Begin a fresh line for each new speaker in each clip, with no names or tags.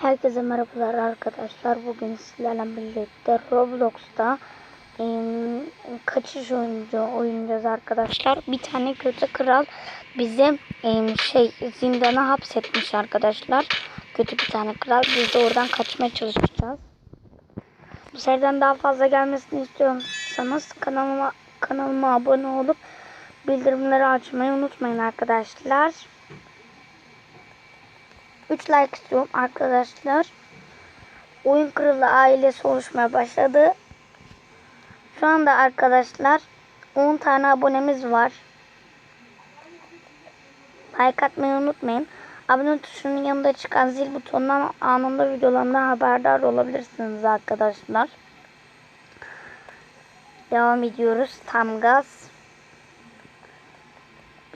Herkese merhabalar arkadaşlar. Bugün sizlerle birlikte Roblox'ta kaçış oyuncu oynayacağız arkadaşlar. Bir tane kötü kral bizi şey zindana hapsetmiş arkadaşlar. Kötü bir tane kral. Biz de oradan kaçmaya çalışacağız. Bu seriden daha fazla gelmesini istiyorsanız kanalıma kanalıma abone olup bildirimleri açmayı unutmayın arkadaşlar. 3 like istiyorum arkadaşlar. Oyun Kralı ailesi oluşmaya başladı. Şu anda arkadaşlar 10 tane abonemiz var. Like atmayı unutmayın. Abone tuşunun yanında çıkan zil butonundan anında videolarımdan haberdar olabilirsiniz arkadaşlar. Devam ediyoruz. Tam gaz.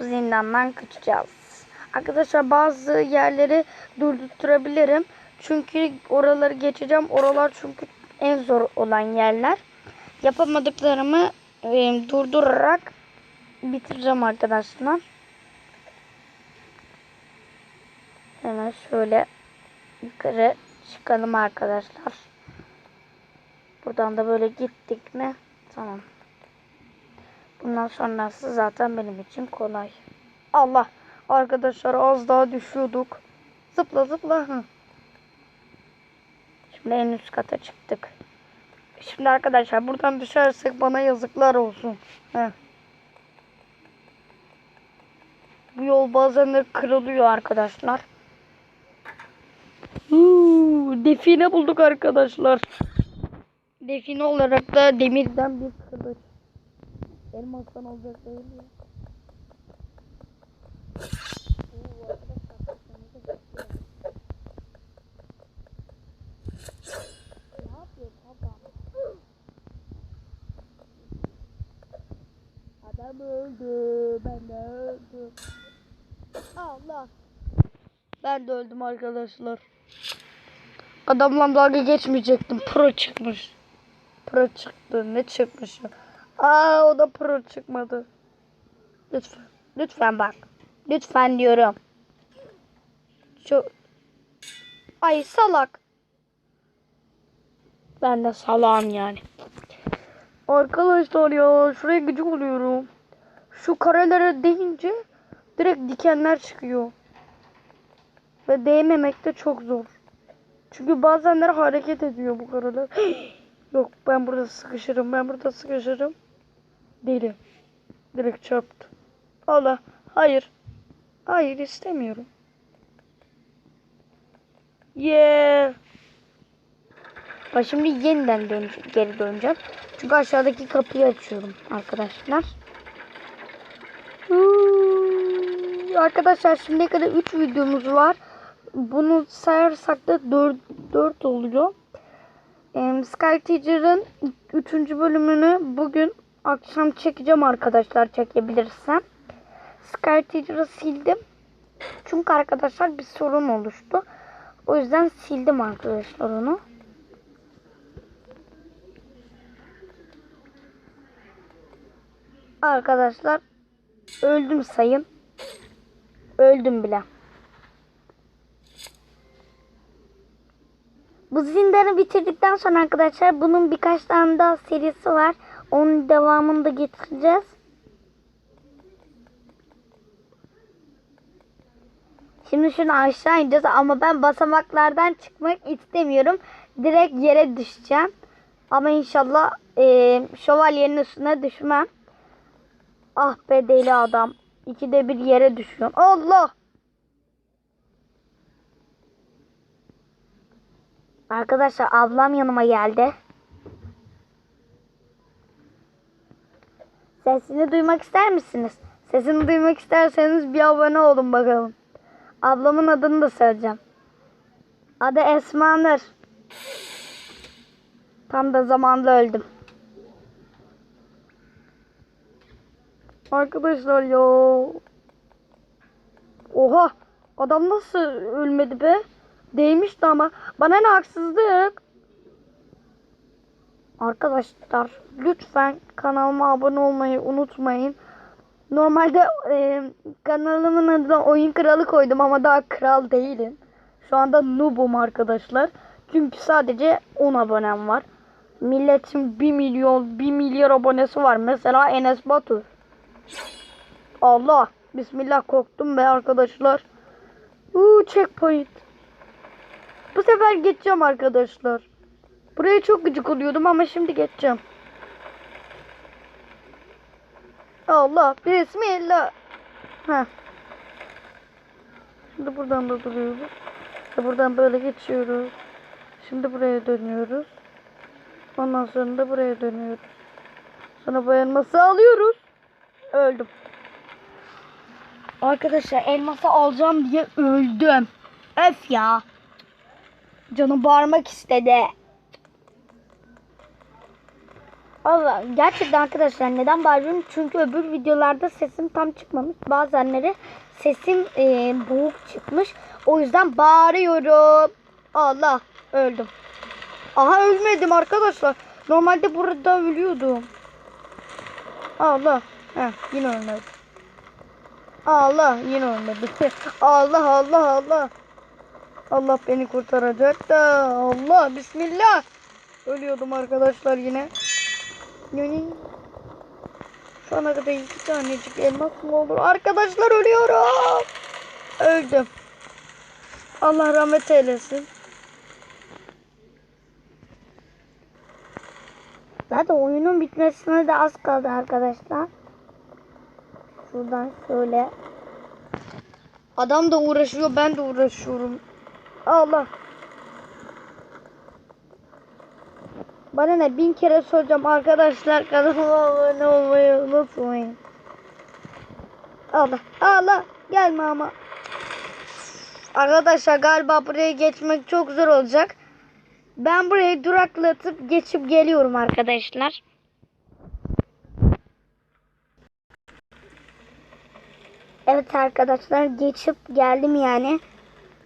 Zindandan kaçacağız. Arkadaşlar bazı yerleri durdurabilirim. Çünkü oraları geçeceğim. Oralar çünkü en zor olan yerler. Yapamadıklarımı e, durdurarak bitireceğim arkadaşlar. Hemen şöyle yukarı çıkalım arkadaşlar. Buradan da böyle gittik mi? Tamam. Bundan sonrası zaten benim için kolay. Allah! Arkadaşlar az daha düşüyorduk. Zıpla zıpla. Şimdi en üst kata çıktık. Şimdi arkadaşlar buradan düşersek bana yazıklar olsun. Heh. Bu yol bazen de kırılıyor arkadaşlar. Define bulduk arkadaşlar. Define olarak da demirden bir kılıç. Elmastan olacak değil mi? Adam. Ben de öldüm. Allah. Ben de öldüm arkadaşlar. Adamla dalga geçmeyecektim. Pro çıkmış. Pro çıktı. Ne çıkmış? Aa o da pro çıkmadı. Lütfen. Lütfen bak. Lütfen diyorum. Çok... Ay salak. Ben de salağım yani. Arkadaşlar ya şuraya gıcık oluyorum. Şu karelere değince direkt dikenler çıkıyor. Ve değmemek de çok zor. Çünkü bazenler hareket ediyor bu kareler. Yok ben burada sıkışırım. Ben burada sıkışırım. Deli. Direkt çarptı. Allah. Hayır. Hayır istemiyorum. Yeah. Bak şimdi yeniden dön geri döneceğim. Çünkü aşağıdaki kapıyı açıyorum arkadaşlar. Hmm, Arkadaşlar şimdiye kadar 3 videomuz var. Bunu sayarsak da 4, 4 oluyor. Em, Sky Teacher'ın 3. bölümünü bugün akşam çekeceğim arkadaşlar çekebilirsem. Sky Teacher'ı sildim. Çünkü arkadaşlar bir sorun oluştu. O yüzden sildim arkadaşlar onu. Arkadaşlar öldüm sayın. Öldüm bile. Bu zindanı bitirdikten sonra arkadaşlar bunun birkaç tane daha serisi var. Onun devamını da getireceğiz. Şimdi şunu aşağı ineceğiz ama ben basamaklardan çıkmak istemiyorum. Direkt yere düşeceğim. Ama inşallah e, şövalyenin üstüne düşmem. Ah be deli adam. İkide bir yere düşüyorum. Allah! Arkadaşlar ablam yanıma geldi. Sesini duymak ister misiniz? Sesini duymak isterseniz bir abone olun bakalım. Ablamın adını da söyleyeceğim. Adı Esma. Tam da zamanda öldüm. Arkadaşlar ya. Oha. Adam nasıl ölmedi be? Değmişti ama. Bana ne haksızlık. Arkadaşlar lütfen kanalıma abone olmayı unutmayın. Normalde e, kanalımın adına oyun kralı koydum ama daha kral değilim. Şu anda noobum arkadaşlar. Çünkü sadece 10 abonem var. Milletin 1 milyon 1 milyar abonesi var. Mesela Enes Batur. Allah. Bismillah korktum be arkadaşlar. Uuu checkpoint. Bu sefer geçeceğim arkadaşlar. Buraya çok gıcık oluyordum ama şimdi geçeceğim. Allah. Bismillah. Heh. Şimdi buradan da duruyoruz. İşte buradan böyle geçiyoruz. Şimdi buraya dönüyoruz. Ondan sonra da buraya dönüyoruz. Sonra bu elması alıyoruz. Öldüm. Arkadaşlar elması alacağım diye öldüm. Öf ya. Canım bağırmak istedi. Allah gerçekten arkadaşlar neden bağırıyorum? Çünkü öbür videolarda sesim tam çıkmamış. Bazenleri sesim e, boğuk çıkmış. O yüzden bağırıyorum. Allah öldüm. Aha ölmedim arkadaşlar. Normalde burada ölüyordum. Allah. Heh, yine ölmedim. Allah yine ölmedim. Allah Allah Allah. Allah beni kurtaracak da. Allah bismillah. Ölüyordum arkadaşlar yine. Yani şu ana kadar iki tanecik elmas mı olur? Arkadaşlar ölüyorum. Öldüm. Allah rahmet eylesin. Zaten oyunun bitmesine de az kaldı arkadaşlar. Şuradan şöyle. Adam da uğraşıyor ben de uğraşıyorum. Allah. Bana ne bin kere soracağım arkadaşlar kanalıma abone olmayı unutmayın. Allah Allah gelme ama. Arkadaşlar galiba buraya geçmek çok zor olacak. Ben burayı duraklatıp geçip geliyorum arkadaşlar. Evet arkadaşlar geçip geldim yani.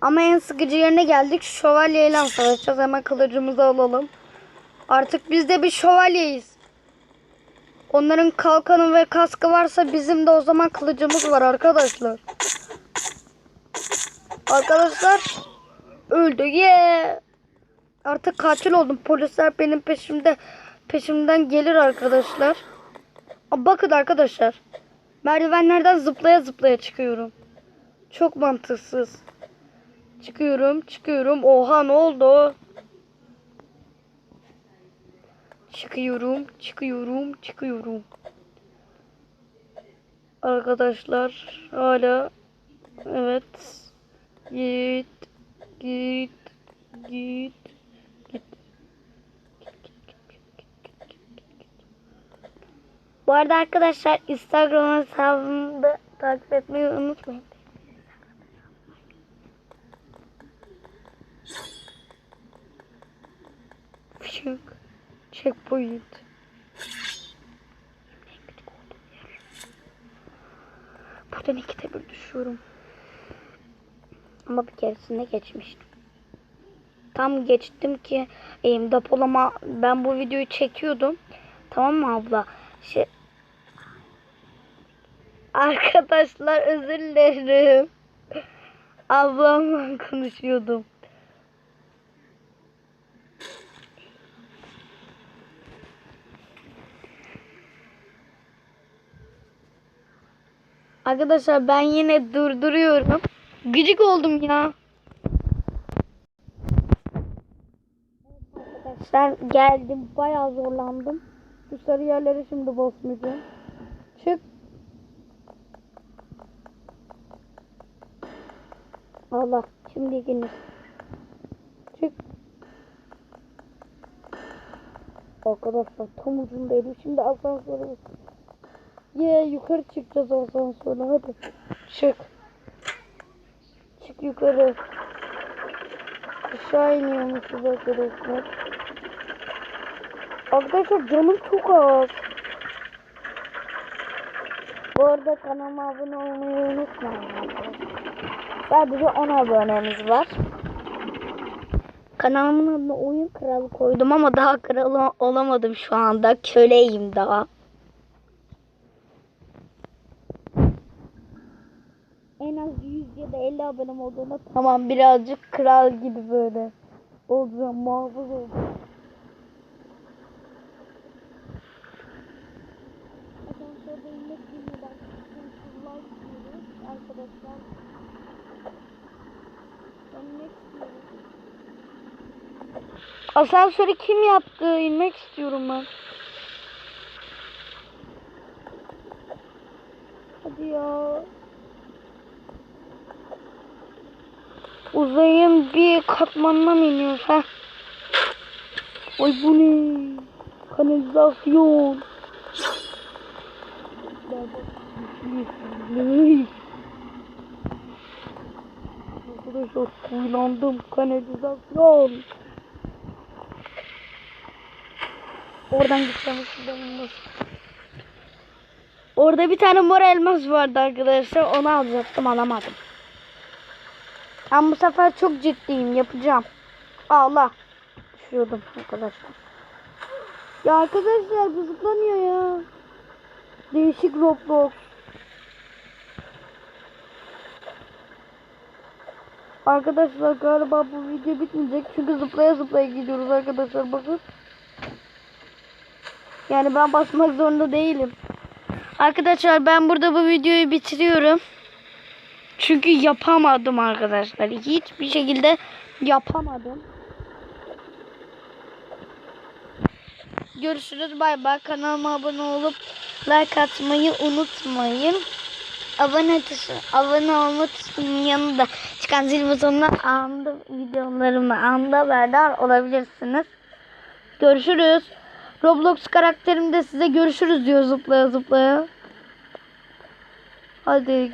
Ama en sıkıcı yerine geldik. Şövalyeyle savaşacağız. Hemen kılıcımızı alalım. Artık biz de bir şövalyeyiz. Onların kalkanı ve kaskı varsa bizim de o zaman kılıcımız var arkadaşlar. Arkadaşlar öldü. Yeah. Artık katil oldum. Polisler benim peşimde peşimden gelir arkadaşlar. Bakın arkadaşlar. Merdivenlerden zıplaya zıplaya çıkıyorum. Çok mantıksız. Çıkıyorum, çıkıyorum. Oha ne oldu? Çıkıyorum, çıkıyorum, çıkıyorum. Arkadaşlar hala evet. Git, git, git, git. Bu arada arkadaşlar Instagram hesabımı da takip etmeyi unutmayın. Fışık. Checkpoint. Buradan ikide bir düşüyorum. Ama bir keresinde geçmiştim. Tam geçtim ki e, depolama ben bu videoyu çekiyordum. Tamam mı abla? Şey, Arkadaşlar özür dilerim. Ablamla konuşuyordum. Arkadaşlar ben yine durduruyorum. Gıcık oldum ya. Arkadaşlar geldim. Bayağı zorlandım. Şu sarı yerlere şimdi basmayacağım. Çık. Allah. Şimdi ikiniz. Çık. Arkadaşlar tam ucundaydım. Şimdi asansöre basıyorum. Ye yukarı çıkacağız asansöre hadi. Çık. Çık yukarı. Aşağı iniyormuşuz arkadaşlar. Arkadaşlar canım çok az. Bu arada kanalıma abone olmayı unutmayın. Sadece 10 abonemiz var. Kanalımın adına oyun kralı koydum ama daha kral olamadım şu anda. Köleyim daha. 100 videoda 50 abonem olduğunda tamam birazcık kral gibi böyle olacağım muhafız olacağım. Asansörde. Asansörü kim yaptı? İnmek istiyorum ben. Hadi ya. Uzayın bir katmanına mı iniyoruz? Heh. Ay bu ne? Kanalizasyon. Arkadaşlar kuyulandım kanalizasyon. Oradan gideceğim. şuradan olmaz. Orada bir tane mor elmas vardı arkadaşlar. Onu alacaktım alamadım. Ben bu sefer çok ciddiyim. Yapacağım. Allah. Düşüyordum arkadaşlar. Ya arkadaşlar bu zıplanıyor ya. Değişik Roblox. Arkadaşlar galiba bu video bitmeyecek. Çünkü zıplaya zıplaya gidiyoruz arkadaşlar bakın. Yani ben basmak zorunda değilim. Arkadaşlar ben burada bu videoyu bitiriyorum. Çünkü yapamadım arkadaşlar. Hiçbir şekilde yapamadım. Görüşürüz. Bay bay. Kanalıma abone olup like atmayı unutmayın. Abone tuşu, abone olma tuşunun yanında çıkan zil butonuna anında videolarımı anında haberdar olabilirsiniz. Görüşürüz. Roblox karakterim de size görüşürüz diyor zıplaya zıplaya. Hadi